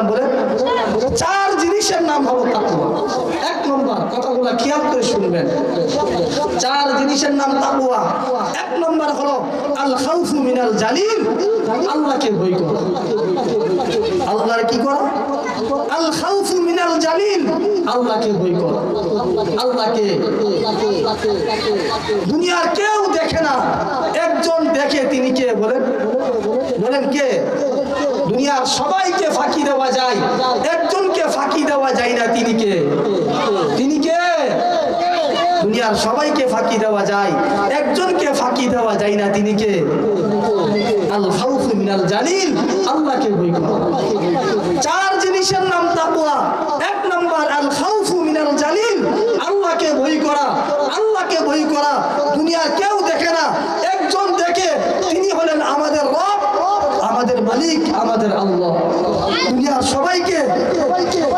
নাম বলে? চার জিনিসের নাম হলো তাকুয়া এক নম্বর, কথাগুলা খেয়াল করে শুনবেন। চার জিনিসের নাম তাকুয়া এক নম্বর হলো, আল খাউফু মিনাল জালিল আল্লাহকে ভয় করা? আল্লাহর কি করা? আল খাউফু মিনাল জালিল আল্লাহকে ভয় করা? আল্লাহকে দুনিয়ার কেউ দেখে না। একজন দেখে তিনি কে বলেন? বলেন কে? দুনিয়ার সবাইকে ফাঁকি দেওয়া যায়। একজনকে ফাঁকি দেওয়া যায় না তিনি কে? তিনি কে? দুনিয়ার সবাইকে ফাঁকি দেওয়া যায়। একজনকে ফাঁকি দেওয়া যায় না তিনি কে? আল জালিল, আল্লাহকে ভয় করা। চার জিনিসের নাম তাকওয়া। এক নম্বর, আল খাউফু মিনাল জালিল, আল্লাহকে ভয় করা। আল্লাহকে ভয় করা। দুনিয়া কেউ দেখে না। একজন দেখে তিনি হলেন আমাদের রব আমাদের মালিক আমাদের আল্লাহ। দুনিয়ার সবাইকে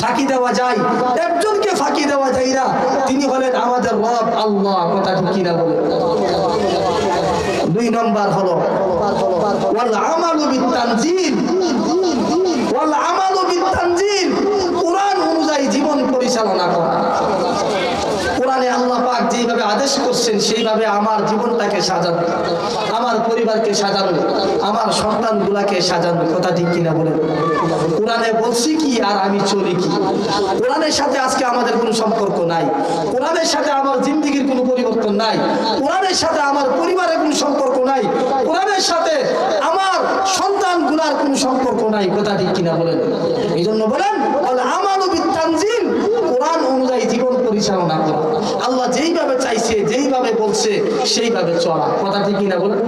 ফাঁকি দেওয়া যায়। একজনকে ফাঁকি দেওয়া যায় না। তিনি হলেন আমাদের রব, আল্লাহ। কথা ঠিক কিনা বলে দুই নম্বর হলো, ওয়াল আমালু বিতানজিল ওয়াল আমালু বিতানজিল কোরআন অনুযায়ী জীবন পরিচালনা করা। কোরআনে আল্লাহ পাক যেভাবে আদেশ করছেন, সেইভাবে আমার জীবনটাকে সাজানো। আমার পরিবারকে সাজানো। আমার সন্তানগুলাকে সাজানো। কথা ঠিক কিনা বলেন? কোরআনে বলছি কি আর আমি চলি কি? কোরআনের সাথে আজকে আমাদের কোনো সম্পর্ক নাই। কোরআনের সাথে আমার জিন্দিগির কোনো পরিবর্তন নাই। কোরআনের সাথে আমার পরিবারের কোনো সম্পর্ক নাই। কোরআনের সাথে আমার সন্তানগুলার কোনো সম্পর্ক নাই। কথা ঠিক কিনা বলেন? এই জন্য বলেন বলে আমানু বিতানজিল কোরআন অনুযায়ী জীবন পরিচালনা করা। আল্লাহ যেইভাবে চাইছে, যেইভাবে বলছে, সেইভাবে চলা। কথা ঠিক কিনা বলেন?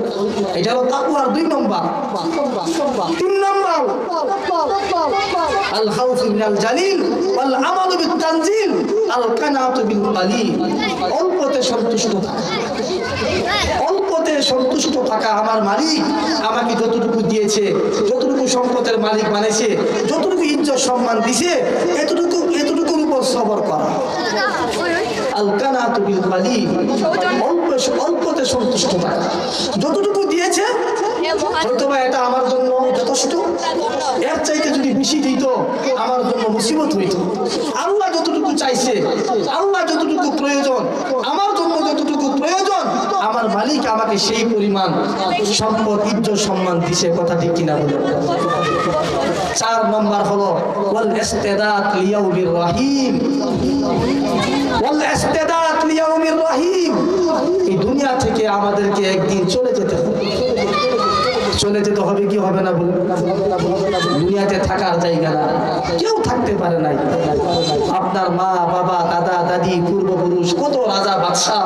এটা হলো তাকুয়ার দুই নম্বর। তিন নম্বর। আল জালিল ওয়াল আমালু বিতানজিল আল কানাতু বিল কালিল অল্পতে সন্তুষ্ট থাকা। অল্পতে সন্তুষ্ট থাকা আমার মালিক আমাকে যতটুকু দিয়েছে, যতটুকু সম্পদের মালিক বানিয়েছে, যতটুকু ইজ্জত সম্মান দিছে এতটুকু, এতটুকুর উপর সবর করা। কালিল অল্প অল্পতে সন্তুষ্ট থাকা যতটুকু দিয়েছে হয়তো বা এটা আমার জন্য যথেষ্ট। এর চাইতে যদি বেশি দিত, আমার জন্য মুসিবত হইত। আল্লাহ যতটুকু চাইছে, আল্লাহ যতটুকু প্রয়োজন, আমার জন্য যতটুকু প্রয়োজন, আমার মালিক আমাকে সেই পরিমাণ সম্পদ, ইজ্জত, সম্মান দিছে, কথা ঠিক কিনা বলে চার নম্বর হলো, ওয়াল ইস্তেদাত লিয়াউমির রহিম। ওয়াল ইস্তেদাত লিয়াউমির রহিম। এই দুনিয়া থেকে আমাদেরকে একদিন চলে যেতে হবে। চলে যেতে হবে কি হবে না বলুন? দুনিয়াতে থাকার জায়গা না কেউ থাকতে পারে নাই। আপনার মা, বাবা, দাদা, দাদি, পূর্বপুরুষ, কত রাজা, বাদশাহ,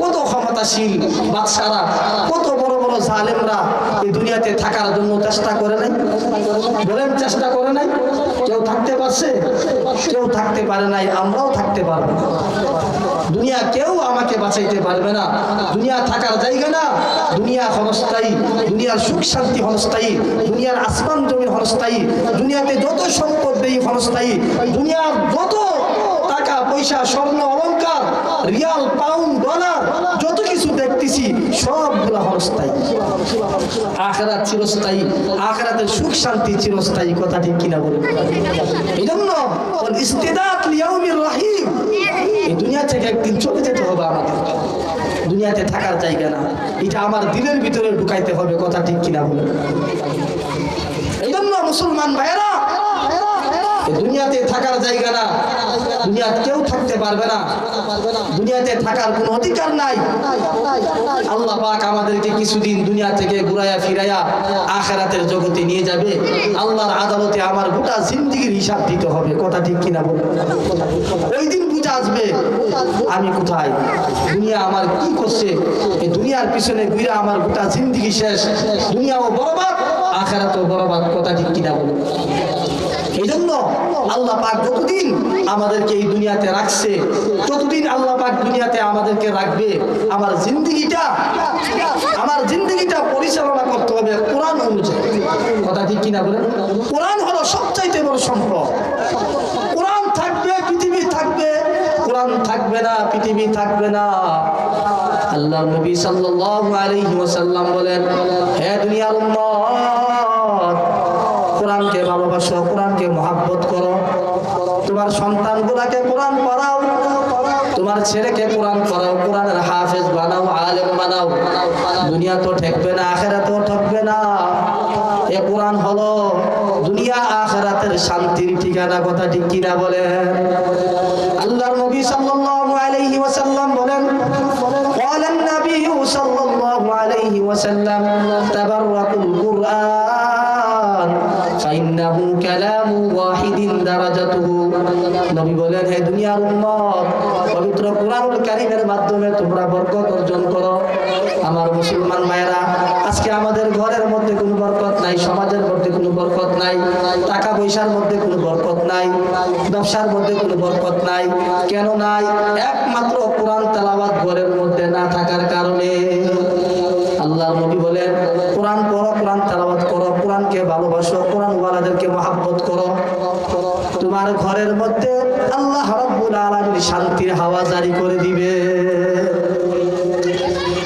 কত ক্ষমতাশীল বাদশারা, কত বড় বড় জালেমরা এই দুনিয়াতে থাকার জন্য চেষ্টা করে নাই। বলেন, চেষ্টা করে নাই। কেউ থাকতে পারছে, কেউ থাকতে পারে নাই, আমরাও থাকতে পারব। দুনিয়া কেউ আমাকে বাঁচাইতে পারবে না। দুনিয়া থাকার জায়গা না। দুনিয়া হনস্থায়ী দুনিয়ার সুখ শান্তি হনস্থায়ী দুনিয়ার আসমান জমির হনস্থায়ী দুনিয়াতে যত সম্পদ দেই ক্ষণস্থায়ী, দুনিয়ার যত টাকা, পয়সা, স্বর্ণ, অলংকার, রিয়াল, পাউন্ড, ডলার, যত কিছু দেখতেছি, সবগুলা ক্ষণস্থায়ী। আখেরাত চিরস্থায়ী, আখেরাতের সুখ শান্তি চিরস্থায়ী, কথা ঠিক কিনা বলে এই জন্য ওয়াল ইস্তিদাত লিয়াউমির রহিম। এই দুনিয়া থেকে একদিন চলে যেতে হবে আমাদের দুনিয়াতে থাকার জায়গা না। এটা আমার দিলের ভিতরে ঢুকাইতে হবে, কথা ঠিক কিনা বলে এই জন্য মুসলমান ভাইয়েরা দুনিয়াতে থাকার জায়গা না দুনিয়াতে কেউ থাকতে পারবে না। দুনিয়াতে থাকার কোনো অধিকার নাই। আল্লাহ পাক আমাদেরকে কিছুদিন দুনিয়া থেকে ঘুরাইয়া ফিরাইয়া আখেরাতের জগতে নিয়ে যাবে। আল্লাহর আদালতে আমার গোটা জিন্দিগির হিসাব দিতে হবে। কথা ঠিক কিনা বলুন? ওই দিন বুঝে আসবে। আমি কোথায়? দুনিয়া আমার কি করছে? দুনিয়ার পিছনে ঘুরে আমার গোটা জিন্দিগি শেষ। দুনিয়াও বরবাদ, আখেরাতও বরবাদ। কথা ঠিক কিনা এই জন্য আল্লাহ পাক যতদিন আমাদেরকে এই দুনিয়াতে রাখছে ততদিন আল্লাহ পাক দুনিয়াতে আমাদেরকে রাখবে, আমার জিন্দগিটা আমার জিন্দগিটা পরিচালনা করতে হবে কোরআন অনুযায়ী। কথা ঠিক কিনা বলেন? কোরআন হলো সবচাইতে বড় সম্পদ। কোরআন থাকবে, পৃথিবী থাকবে, কোরআন থাকবে না, পৃথিবী থাকবে না। আল্লাহ নবী সাল্লাল্লাহু আলাইহি ওয়াসাল্লাম বলেন, হে দুনিয়ার উম্মত, কোরআনকে ভালোবাসো, কোরআনকে মহাব্বত করো তোমার সন্তানগুলাকে কোরআন পড়াও তোমার ছেলেকে কোরআন পড়াও কোরআনের হাফেজ বানাও আলেম বানাও দুনিয়া তো ঠেকবে না আখেরা তো ঠকবে না এ কোরআন হলো দুনিয়া আখেরাতের শান্তির ঠিকানা কথা ঠিক কিনা বলেন আল্লাহর নবী সাল্লাল্লাহু আলাইহি ওয়াসাল্লাম বলেন قال النبي صلى الله عليه وسلم تبركوا القرآن فإنه كلام واحد درجته নবী বলেন, হে দুনিয়ার উম্মত, পবিত্র কোরআনুল কারীমের মাধ্যমে তোমরা বরকত অর্জন করো। আমার মুসলমান মায়েরা আজকে আমাদের ঘরের মধ্যে কোনো বরকত নাই, সমাজের মধ্যে কোনো বরকত নাই, টাকা পয়সার মধ্যে কোনো বরকত নাই, ব্যবসার মধ্যে কোনো বরকত নাই। কেন নাই? একমাত্র কোরআন তেলাওয়াত ঘরের মধ্যে না থাকার কারণে। আল্লাহ নবী বলেন, কোরআন পড়ো, কোরআন তেলাওয়াত করো, কোরআনকে ভালোবাসো কোরআন ওয়ালাদেরকে মহাব্বত করো। তোমার ঘরের মধ্যে আল্লাহ রাব্বুল আলামিন শান্তির হাওয়া জারি করে দিবে।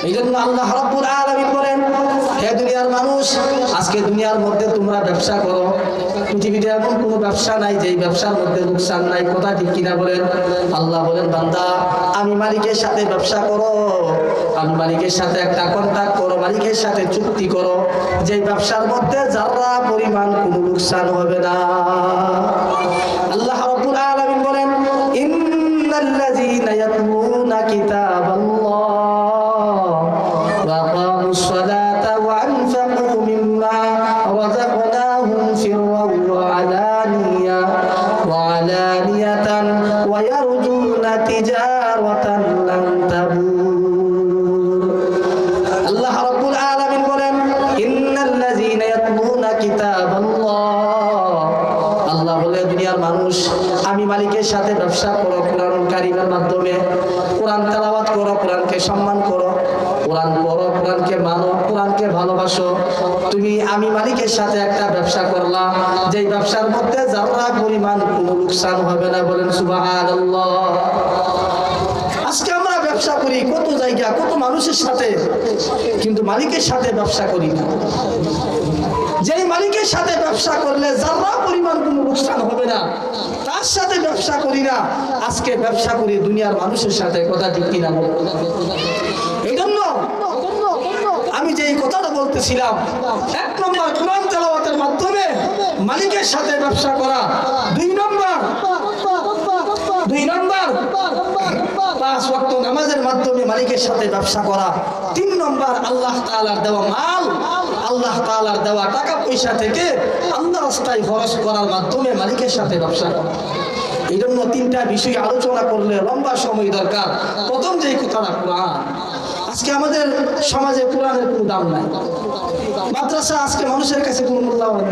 এই জন্য আল্লাহ রাব্বুল আলামিন বলেন, হে দুনিয়ার মানুষ, আজকে দুনিয়ার মধ্যে তোমরা ব্যবসা করো। পৃথিবীতে এমন কোনো ব্যবসা নাই যে ব্যবসার মধ্যে লোকসান নাই। কথা ঠিক কিনা বলেন? আল্লাহ বলেন, বান্দা, আমি মালিকের সাথে ব্যবসা করো। আমি মালিকের সাথে একটা কন্ট্যাক্ট করো, মালিকের সাথে চুক্তি করো। যে ব্যবসার মধ্যে যারা পরিমাণ কোনো লোকসান হবে না। রাব্বুল আলামিন বলেন, ইন্নাল্লাযীনা ইয়াতলুনা কিতাবাল্লাহ। আল্লাহ বলে, দুনিয়ার মানুষ, আমি মালিকের সাথে ব্যবসা করো কোরআন মাধ্যমে। কোরআন তেলাওয়াত করো, কোরআনকে সম্মান করো। কোরআন পড়ো, কোরআনকে মানো, কোরআনকে ভালোবাসো। তুমি, আমি মালিকের সাথে একটা ব্যবসা করলাম। যেই ব্যবসার মধ্যে যারা পরিমাণ কোনো লোকসান হবে না বলেন, সুবহানাল্লাহ। ব্যবসা করি, কত জায়গা, কত মানুষের সাথে, কিন্তু মালিকের সাথে ব্যবসা করি না। যেই মালিকের সাথে ব্যবসা করলে যারা পরিমাণ কোনো লোকসান হবে না, তার সাথে ব্যবসা করি না। আজকে ব্যবসা করি দুনিয়ার মানুষের সাথে, কথা ঠিক কিনা এই জন্য আমি যে কথাটা বলতেছিলাম, এক নম্বর কোরআন তেলাওয়াতের মাধ্যমে মালিকের সাথে ব্যবসা করা। দুই নম্বর দুই নম্বর। পাঁচ ওয়াক্ত নামাজের মাধ্যমে মালিকের সাথে ব্যবসা করা। তিন নম্বর, আল্লাহ তাআলার দেওয়া মাল। আল্লাহ তাআলার দেওয়া টাকা পয়সা থেকে আল্লাহ রাস্তায় খরচ করার মাধ্যমে মালিকের সাথে ব্যবসা করা। এই জন্য তিনটা বিষয় আলোচনা করলে লম্বা সময় দরকার। প্রথম যে কথাটা, কোরআন। আজকে আমাদের সমাজে কোরআনের কোনো দাম নাই। মাদ্রাসা আজকে মানুষের কাছে কোনো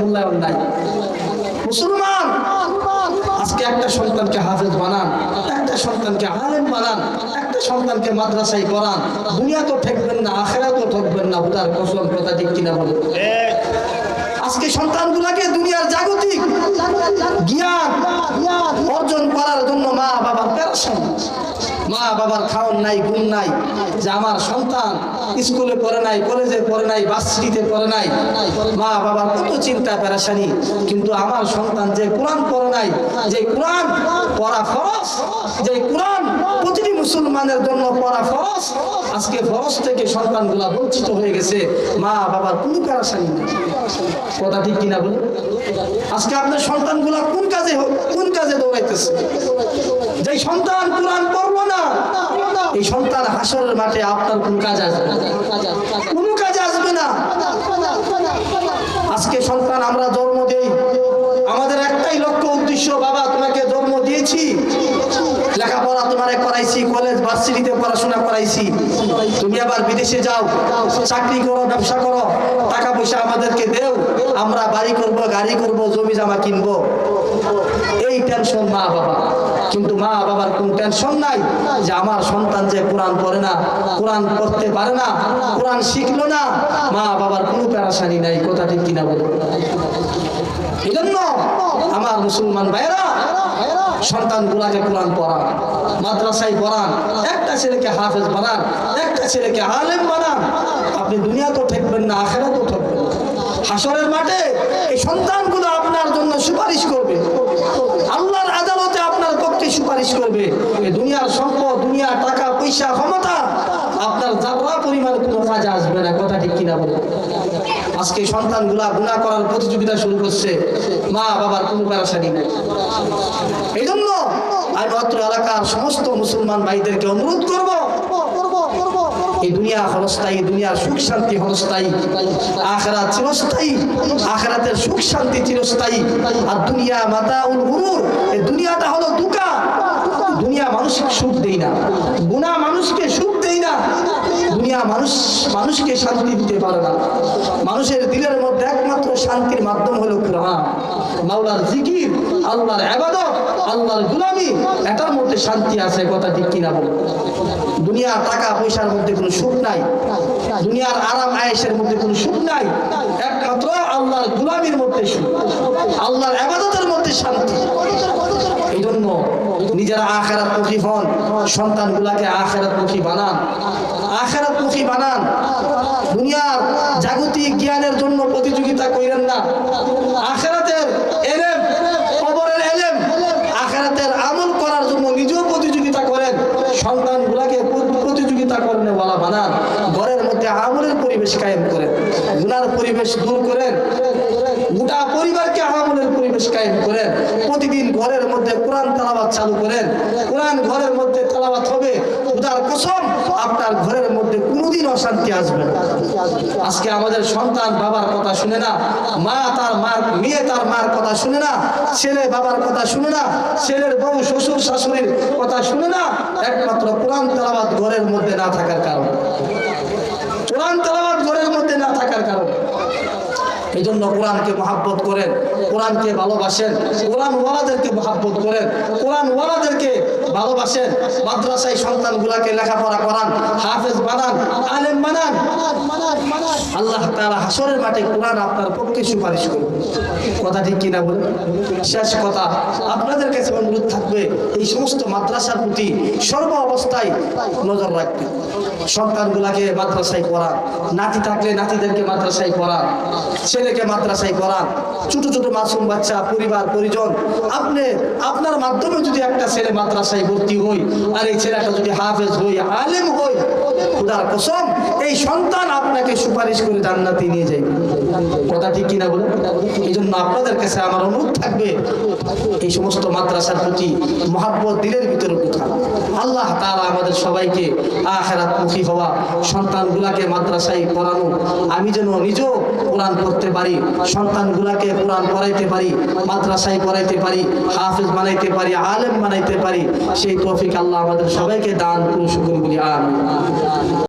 মূল্যায়ন নাই। মুসলমান আজকে একটা সন্তানকে হাফেজ বানান, একটা সন্তানকে আলেম বানান, একটা সন্তানকে মাদ্রাসায় করান দুনিয়া তো ঠেকবেন না আখেরা তো ঠকবেন না হুদার কসম কথা ঠিক কিনা বলে আজকে সন্তানগুলোকে দুনিয়ার জাগতিক জ্ঞান অর্জন করার জন্য মা বাবা প্যারাশন মা বাবার খাওয়ান নাই গুণ নাই, যে আমার সন্তান স্কুলে পড়ে নাই, কলেজে পড়ে নাই বাসরিতে পড়ে নাই মা বাবার কত চিন্তা প্যারাশানি কিন্তু আমার সন্তান যে কোরআন পড়ে নাই, যে কোরআন পড়া ফরজ, যে কোরআন প্রতিটি মুসলমানের জন্য পড়া ফরজ, আজকে ফরজ থেকে সন্তানগুলা বঞ্চিত হয়ে গেছে মা বাবার কোনো প্যারাশানি নেই। কথা ঠিক কিনা বলুন? আজকে আপনার সন্তানগুলা কোন কাজে কোন কাজে দৌড়াইতেছে? যে সন্তান কোরআন না এই সন্তান হাসরের মাঠে আপনার কোন কাজ আসবে না। কোনো কাজে আসবে না আজকে সন্তান আমরা করাইছি কলেজ ভার্সিটিতে পড়াশোনা করাইছি। তুমি আবার বিদেশে যাও, চাকরি করো, ব্যবসা করো টাকা পয়সা আমাদেরকে দেও, আমরা বাড়ি করব, গাড়ি করব জমি জামা কিনবো। এই টেনশন মা বাবা কিন্তু মা বাবার কোন টেনশন নাই যে আমার সন্তান যে কোরআন পড়ে না, কোরআন পড়তে পারে না, কোরআন শিখলো না মা বাবার কোনো প্যারাসানি নাই। কথা ঠিক কিনা বলো? এই জন্য আমার মুসলমান ভাইরা সন্তান গুলাকে কোরআন পড়ান, মাদ্রাসায় পড়ান, একটা ছেলেকে হাফেজ বানান, একটা ছেলেকে আলেম বানান। আপনি দুনিয়া তো ঠেকবেন না আখেরা তো ঠকবেন না। হাসরের মাঠে এই সন্তানগুলো আপনার জন্য সুপারিশ করবে। আল্লাহর আদালতে আপনার পক্ষে সুপারিশ করবে। এই দুনিয়ার সম্পদ, দুনিয়া টাকা, পয়সা, ক্ষমতা, আপনার যারা পরিমাণ কোনো কাজে আসবে না, কথা ঠিক কিনা বলে আজকে সন্তানগুলা গুণা করার প্রতিযোগিতা শুরু করছে। মা বাবার কোনো প্যারাসানি নেই। এই জন্য আমি অত্র এলাকার সমস্ত মুসলমান ভাইদেরকে অনুরোধ করব, এই দুনিয়া ক্ষণস্থায়ী, দুনিয়ার সুখ শান্তি ক্ষণস্থায়ী, আখরাত চিরস্থায়ী, আখরাতের সুখ শান্তি চিরস্থায়ী, আর দুনিয়া মাতা উল গুরুর, এই দুনিয়াটা হলো দুকা। দুনিয়া মানুষকে সুখ দেই না। গুণা মানুষকে সুখ দেই না। দুনিয়া মানুষ, মানুষকে শান্তি দিতে পারে না। মানুষের দিলের মধ্যে একমাত্র শান্তির মাধ্যম হলো কোরআন। মাওলার জিকির, আল্লাহর আবাদত আল্লাহর গুলামি, এটার মধ্যে শান্তি আছে, কথা ঠিক কিনা বলে? দুনিয়া টাকা পয়সার মধ্যে কোনো সুখ নাই। দুনিয়ার আরাম আয়েসের মধ্যে কোনো সুখ নাই। একমাত্র আল্লাহর গুলামির মধ্যে সুখ। আল্লাহর আবাদতের মধ্যে শান্তি। নিজেরা আখেরাত মুখী হন, সন্তানগুলাকে আখেরাত মুখী বানান। আখেরাত মুখী বানান। দুনিয়ার জাগতিক জ্ঞানের জন্য প্রতিযোগিতা করেন না। আখেরাতের এলেম, কবরের এলেম, আখেরাতের আমল করার জন্য নিজেও প্রতিযোগিতা করেন। সন্তানগুলাকে প্র- প্রতিযোগিতা করেন বানান। ঘরের মধ্যে আমলের পরিবেশ কায়েম করেন। গুনার পরিবেশ দূর পরিবারকে পরিবেশ কায়েম করেন। প্রতিদিন ঘরের মধ্যে কোরআন তালাবাত চালু করেন। কোরআন ঘরের মধ্যে তালাবাত হবে। উদার কসম, আপনার ঘরের মধ্যে কোনোদিন অশান্তি আসবে না। আজকে আমাদের সন্তান বাবার কথা শুনে না, মা তার মার, মেয়ে তার মার কথা শুনে না, ছেলে বাবার কথা শুনে না, ছেলের বউ, শ্বশুর, শাশুড়ির কথা শুনে না, একমাত্র কোরআন তালাবাত ঘরের মধ্যে না থাকার কারণে কোরআন তালাবাত ঘরের মধ্যে না থাকার কারণে এই জন্য কোরআনকে মহাব্বত করেন কোরআনকে ভালোবাসেন কোরআন ওয়ালাদেরকে মহাব্বত করেন কোরআন ওয়ালাদেরকে ভালোবাসেন, মাদ্রাসায় সন্তানগুলাকে লেখাপড়া করান, হাফেজ বানান, আলেম বানান। আল্লাহ তারা হাসরের মাঠে কোরআন আপনার পক্ষে সুপারিশ করবে। কথা ঠিক কিনা বলে শেষ কথা, আপনাদের কাছে অনুরোধ থাকবে, এই সমস্ত মাদ্রাসার প্রতি সর্ব অবস্থায় নজর রাখবে সন্তানগুলাকে মাদ্রাসায় পড়ান, নাতি থাকলে নাতিদেরকে মাদ্রাসায় পড়ান, ছেলেকে মাদ্রাসায় পড়ান, ছোট ছোট মাসুম বাচ্চা, পরিবার, পরিজন, আপনি, আপনার মাধ্যমে যদি একটা ছেলে মাদ্রাসায় ভর্তি হই, আর এই ছেলেটা যদি হাফেজ হই, আলেম হই খুদার কসম, এই সন্তান আপনাকে সুপারিশ করে জান্নাতে নিয়ে যাবে কথা ঠিক কিনা বলে এই জন্য আপনাদের কাছে আমার অনুরোধ থাকবে, এই সমস্ত মাদ্রাসার প্রতি মহাব্বত, দিলের ভিতরে উঠান আল্লাহ তাআলা আমাদের সবাইকে আখেরাত মুখী হওয়া সন্তানগুলাকে মাদ্রাসায় পড়ানো, আমি যেন নিজেও কোরআন পড়তে পারি, সন্তানগুলাকে কোরআন পড়াইতে পারি, মাদ্রাসায় পড়াইতে পারি, হাফেজ বানাইতে পারি, আলেম বানাইতে পারি, সেই তৌফিক আল্লাহ আমাদের সবাইকে দান করুন, শুকুর বলি, আমিন।